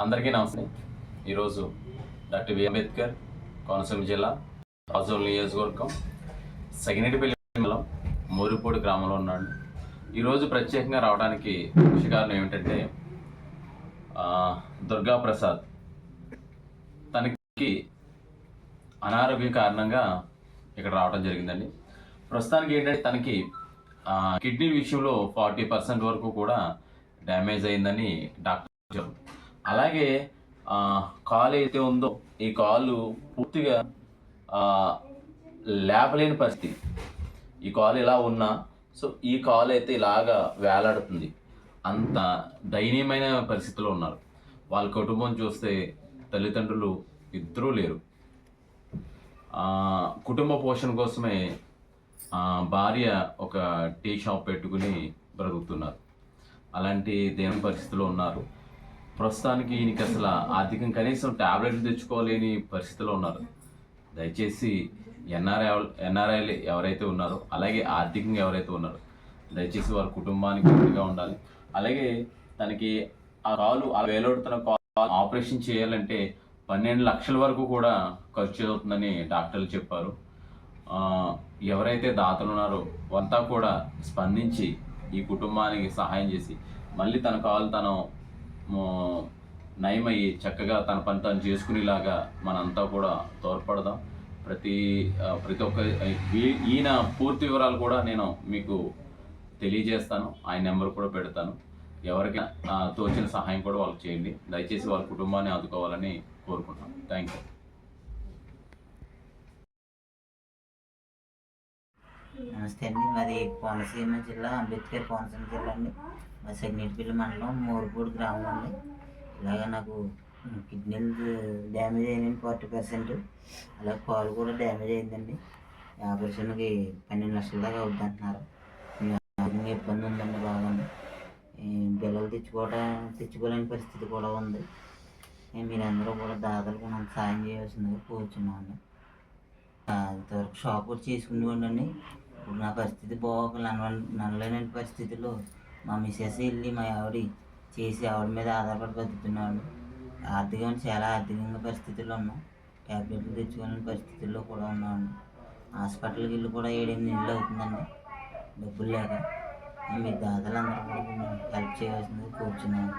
అందరికీ నమస్తే. ఈరోజు డాక్టర్ వి. అంబేద్కర్ కోనసీమ జిల్లా రాజోల్ నియోజకవర్గం సగినటిపల్లి మండలం మోరిపూడి గ్రామంలో ఉన్నాడు ఈరోజు ప్రత్యేకంగా రావడానికి కృషి కారణం ఏమిటంటే దుర్గాప్రసాద్ దుర్గా ప్రసాద్. తనకి అనారోగ్యం కారణంగా ఇక్కడ రావడం జరిగిందండి. ప్రస్తుతానికి ఏంటంటే తనకి కిడ్నీ విషయంలో ఫార్టీ పర్సెంట్ వరకు కూడా డ్యామేజ్ అయిందని డాక్టర్ చెప్పారు. అలాగే కాల్ కాలు అయితే ఉందో ఈ కాలు పూర్తిగా లేపలేని పరిస్థితి. ఈ కాలు ఇలా ఉన్నా సో ఈ కాలు అయితే ఇలాగా వేలాడుతుంది. అంత దయనీయమైన పరిస్థితిలో ఉన్నారు. వాళ్ళ కుటుంబం చూస్తే తల్లిదండ్రులు ఇద్దరూ లేరు. కుటుంబ పోషణ కోసమే భార్య ఒక టీ షాప్ పెట్టుకుని బ్రతుకుతున్నారు. అలాంటి దేని పరిస్థితిలో ఉన్నారు. ప్రస్తుతానికి ఈయనకి అసలు ఆర్థికం కనీసం ట్యాబ్లెట్లు తెచ్చుకోలేని పరిస్థితిలో ఉన్నారు. దయచేసి ఎన్ఆర్ఐ ఎన్ఆర్ఐలు ఎవరైతే ఉన్నారో అలాగే ఆర్థికంగా ఎవరైతే ఉన్నారో దయచేసి వారి కుటుంబానికి అండగా ఉండాలి. అలాగే తనకి ఆ కాలు ఆ వేలాడుతున్న కాలు ఆపరేషన్ చేయాలంటే పన్నెండు లక్షల వరకు కూడా ఖర్చు అవుతుందని డాక్టర్లు చెప్పారు. ఎవరైతే దాతలు ఉన్నారో అంతా కూడా స్పందించి ఈ కుటుంబానికి సహాయం చేసి మళ్ళీ తన కాలు తను నయమయ్యి చక్కగా తన పని తను చేసుకునేలాగా మనంతా కూడా తోడ్పడదాం. ప్రతి ప్రతి ఒక్క ఈయన పూర్తి వివరాలు కూడా నేను మీకు తెలియజేస్తాను. ఆయన నెంబర్ కూడా పెడతాను. ఎవరికైనా తోచిన సహాయం కూడా వాళ్ళకి చేయండి. దయచేసి వాళ్ళ కుటుంబాన్ని ఆదుకోవాలని కోరుకుంటున్నాను థ్యాంక్ యూ నమస్తే అండి. మాది కోనసీమ జిల్లా అంబేద్కర్ కోనసీమ జిల్లా అండి. మా సగ్నేటిపల్లి మండలం మోరుపూడి గ్రామం అండి. ఇలాగ నాకు కిడ్నీలు డ్యామేజ్ అయినాయి ఫార్టీ పర్సెంట్. అలాగే కాలు కూడా డ్యామేజ్ అయిందండి. ఆపరేషన్కి పన్నెండు లక్షల దాకా అవుద్ది అంటున్నారు. ఇబ్బంది ఉందండి బాగా. పిల్లలు తెచ్చుకోవడం తెచ్చుకోలేని పరిస్థితి కూడా ఉంది. మీరందరూ కూడా దాదాపు మనం సాయం చేయవలసిందిగా కూర్చున్నామండి. ఇంతవరకు షాప్ కూడా చేసుకునేవాడిని ఇప్పుడు నా పరిస్థితి బాగోక నన్ను నన్నలేని పరిస్థితిలో మా మిస్సెస్ వెళ్ళి మా ఆవిడ చేసి ఆవిడ మీద ఆధారపడి బతుకుతున్నాను ఆర్థికంగా చాలా ఆర్థికంగా పరిస్థితుల్లో ఉన్నాం. ట్యాబ్లెట్లు తెచ్చుకోలేని పరిస్థితుల్లో కూడా ఉన్నాను హాస్పిటల్కి వెళ్ళి కూడా ఏడెనిమిది నెలలు అవుతుందండి. డబ్బులు లేక. మీ దాదాలందరూ కూడా హెల్ప్ చేయవలసింది కూర్చున్నాను.